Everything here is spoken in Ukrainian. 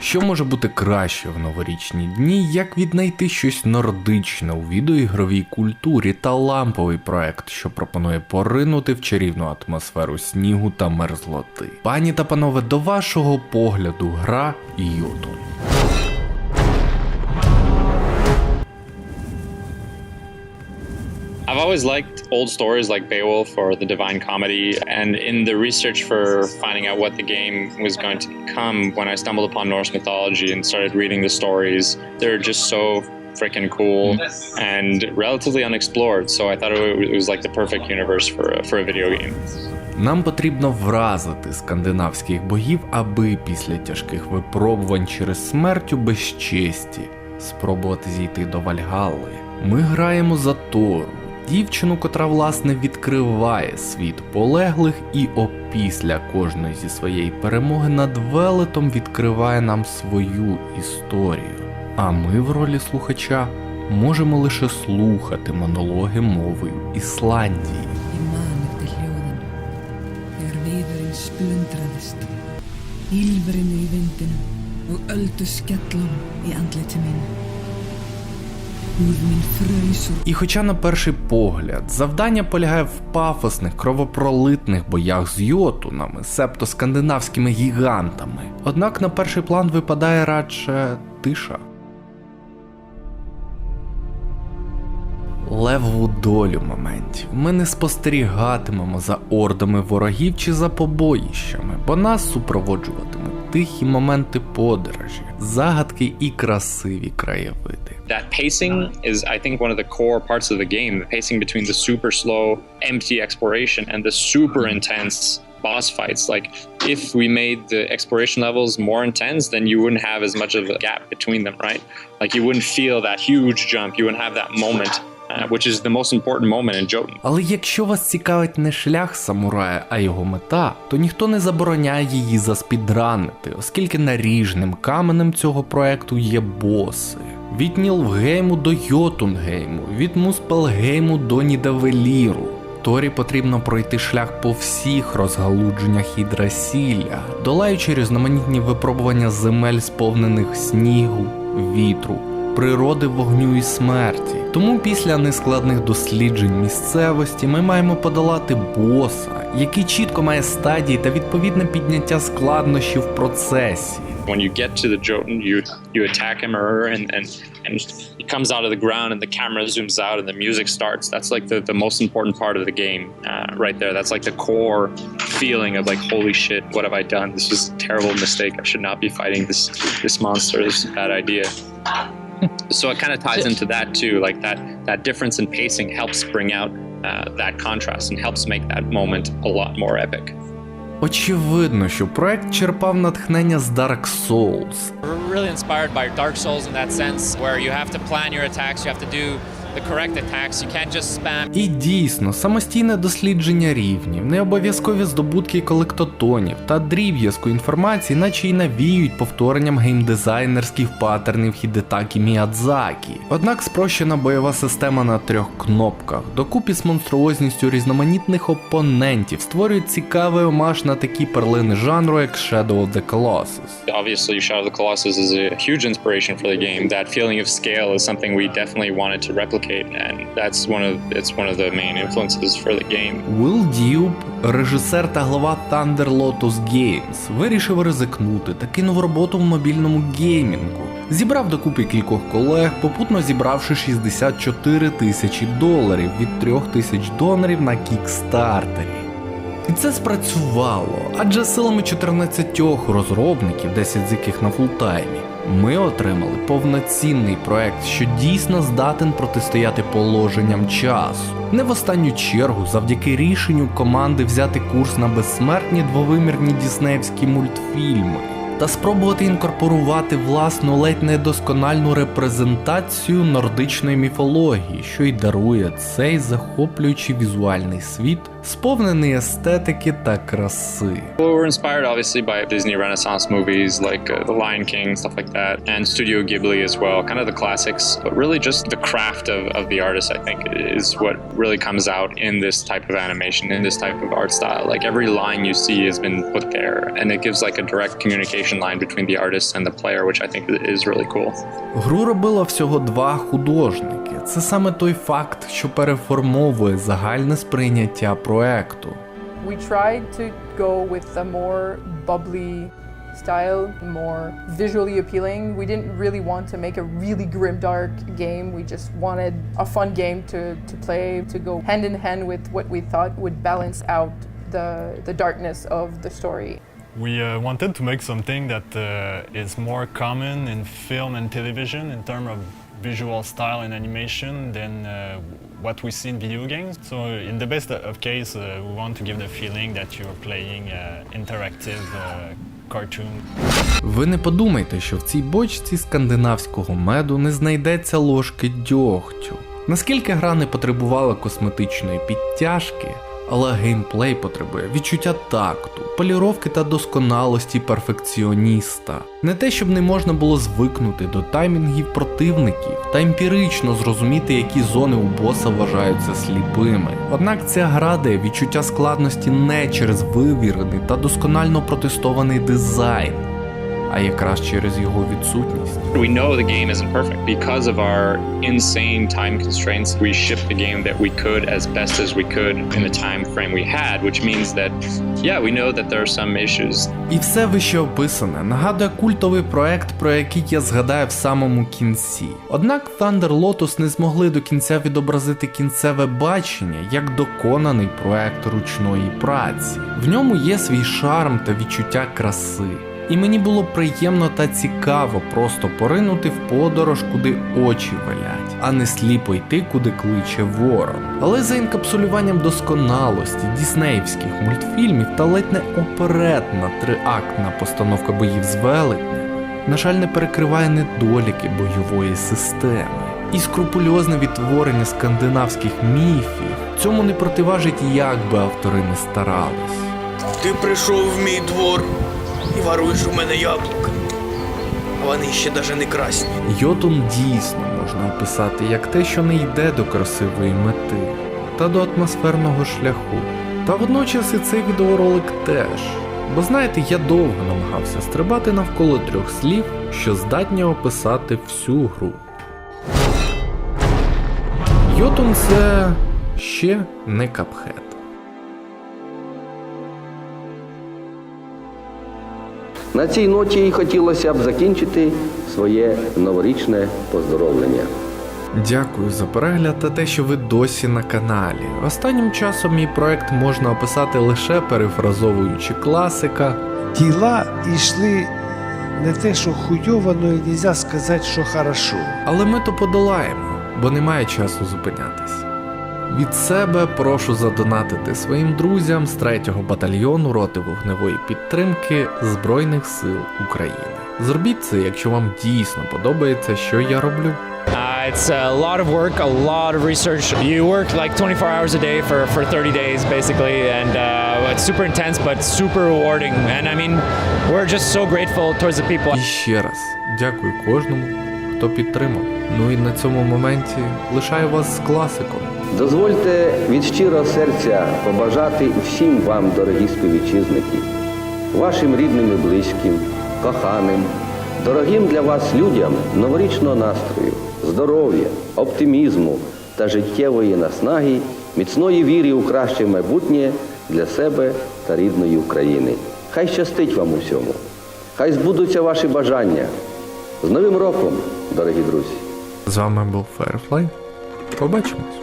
Що може бути краще в новорічні дні, як віднайти щось нордичне у відеоігровій культурі та ламповий проект, що пропонує поринути в чарівну атмосферу снігу та мерзлоти. Пані та панове, до вашого погляду, гра Йотун. I've always liked old stories like Beowulf or The Divine Comedy, and in the research for finding out what the game was going to become, when I stumbled upon Norse mythology and started reading the stories, they're just so freaking cool and relatively unexplored. So I thought it was like the perfect universe for a, for a video game. Нам потрібно вразити скандинавських богів, аби після тяжких випробувань через смерть у безчесті спробувати зійти до Вальгалли. Ми граємо за Тору, дівчину, котра власне відкриває світ полеглих і опісля кожної зі своєї перемоги над велетом відкриває нам свою історію. А ми в ролі слухача можемо лише слухати монологи мовою Ісландії. Ílverinu í vindinum og öldu skellum í andliti mínu. І хоча на перший погляд завдання полягає в пафосних кровопролитних боях з йотунами, себто скандинавськими гігантами, однак на перший план випадає радше тиша. Левову долю моментів ми не спостерігатимемо за ордами ворогів чи за побоїщами, бо нас супроводжуватимуть тихі моменти подорожі, загадки і красиві краєвиди. That pacing is, I think, one of the core parts of the game. The pacing between the super slow, empty exploration and the super intense boss fights. Like, if we made the exploration levels more intense, then you wouldn't have as much of a gap between them, right? Like, you wouldn't feel that huge jump. You wouldn't have that moment, uh, which is the most important moment in Jotun. Але якщо вас цікавить не шлях самурая, а його мета, то ніхто не забороняє її заспідранити, оскільки наріжним каменем цього проекту є боси. Від Нілфгейму до Йотунгейму, від Муспелгейму до Нідавеліру. Торі потрібно пройти шлях по всіх розгалудженнях Ідрасілля, долаючи різноманітні випробування земель, сповнених снігу, вітру, природи вогню і смерті. Тому після нескладних досліджень місцевості ми маємо подолати боса, який чітко має стадії та відповідне підняття складнощів в процесі. When you get to the Jotun, you you attack him or her, and and and he comes out of the ground, and the camera zooms out, and the music starts. That's like the the most important part of the game, uh, right there. That's like the core feeling of like, holy shit, what have I done? This is a terrible mistake. I should not be fighting this this monster. This is a bad idea. so it kind of ties into that too. Like that that difference in pacing helps bring out uh, that contrast and helps make that moment a lot more epic. Очевидно, що проект черпав натхнення з Dark Souls, We're really inspired by Dark Souls in that sense, where you have to plan your attacks, you have to do the correct attacks. You can't just spam. І дійсно, самостійне дослідження рівнів, необов'язкові здобутки колектотонів та дріб'язку інформації, наче й навіють повторенням геймдизайнерських паттернів Хідетакі Міядзакі. Однак спрощена бойова система на трьох кнопках, докупі з монструозністю різноманітних опонентів, створюють цікавий омаж на такі перлини жанру, як Shadow of the Colossus. obviously Shadow of the Colossus is a huge inspiration for the game. That feeling of scale is something we definitely wanted to replicate, and that's one of it's one of the main influences for the game. Уилл Дьюб, режисер та глава Thunder Lotus Games, вирішив ризикнути та кинув роботу в мобільному геймінгу. Зібрав докупи кількох колег, попутно зібравши 64 тисячі доларів від 3 тисяч донорів на кікстартері. І це спрацювало, адже силами 14 розробників, 10 з яких на фултаймі, ми отримали повноцінний проект, що дійсно здатен протистояти положенням часу. Не в останню чергу, завдяки рішенню команди взяти курс на безсмертні двовимірні діснеївські мультфільми та спробувати інкорпорувати власну ледь недоскональну репрезентацію нордичної міфології, що й дарує цей захоплюючий візуальний світ сповнений естетики та краси. Well, we're inspired obviously by Disney Renaissance movies like uh, The Lion King, stuff like that, and Studio Ghibli as well, kind of the classics. But really, just the craft of, of the artist, I think, is what really comes out in this type of animation, in this type of art style. Like every line you see has been put there, and it gives like a direct communication line between the artist and the player, which I think is really cool. Гру робило всього два художники. Це саме той факт, що переформовує загальне сприйняття We tried to go with a more bubbly style, more visually appealing. We didn't really want to make a really grim dark game. We just wanted a fun game to, to play, to go hand in hand with what we thought would balance out the, the darkness of the story. We uh, wanted to make something that uh, is more common in film and television in terms of visual style and animation than uh, what we see in video games. So in the best of case, uh, we want to give the feeling that you're playing uh, interactive uh, cartoon. Ви не подумайте, що в цій бочці скандинавського меду не знайдеться ложки дьогтю. Наскільки гра не потребувала косметичної підтяжки, але геймплей потребує відчуття такту, поліровки та досконалості перфекціоніста. Не те, щоб не можна було звикнути до таймінгів противників та емпірично зрозуміти, які зони у боса вважаються сліпими. Однак ця гра дає відчуття складності не через вивірений та досконально протестований дизайн, а якраз через його відсутність. We know the game isn't perfect because of our insane time constraints. We shipped the game that we could as best as we could in the time frame we had, which means that, yeah, we know that there are some issues. І все вище описане нагадує культовий проект, про який я згадаю в самому кінці. Однак Thunder Lotus не змогли до кінця відобразити кінцеве бачення як доконаний проект ручної праці. В ньому є свій шарм та відчуття краси. І мені було приємно та цікаво просто поринути в подорож, куди очі велять, а не сліпо йти, куди кличе ворон. Але за інкапсулюванням досконалості діснеївських мультфільмів та ледь не оперетна триактна постановка боїв з велетнями, на жаль, не перекриває недоліки бойової системи. І скрупульозне відтворення скандинавських міфів цьому не противажить, як би автори не старались. Ти прийшов в мій двор і воруєш у мене яблука. Вони ще даже не красні. Йотун дійсно можна описати як те, що не йде до красивої мети та до атмосферного шляху. Та водночас і цей відеоролик теж. Бо знаєте, я довго намагався стрибати навколо трьох слів, що здатні описати всю гру. Йотун це ще не капхет. На цій ноті і хотілося б закінчити своє новорічне поздоровлення. Дякую за перегляд та те, що ви досі на каналі. Останнім часом мій проект можна описати лише перефразовуючи класика. діла йшли не те, що хуйово, але й нельзя сказати, що хорошо. Але ми то подолаємо, бо немає часу зупинятись. Від себе прошу задонатити своїм друзям з 3-го батальйону роти вогневої підтримки Збройних сил України. Зробіть це, якщо вам дійсно подобається, що я роблю. Uh, it's a lot of work, a lot of research. You work like 24 hours a day for, for 30 days, basically, and uh, it's super intense, but super rewarding. And I mean, we're just so grateful towards the people. І ще раз дякую кожному, хто підтримав. Ну і на цьому моменті лишаю вас з класиком. Дозвольте від щирого серця побажати всім вам, дорогі співвітчизники, вашим рідним і близьким, коханим, дорогим для вас людям новорічного настрою, здоров'я, оптимізму та життєвої наснаги, міцної віри у краще майбутнє для себе та рідної України. Хай щастить вам усьому, хай збудуться ваші бажання. З Новим роком, дорогі друзі! З вами був Firefly. Побачимось.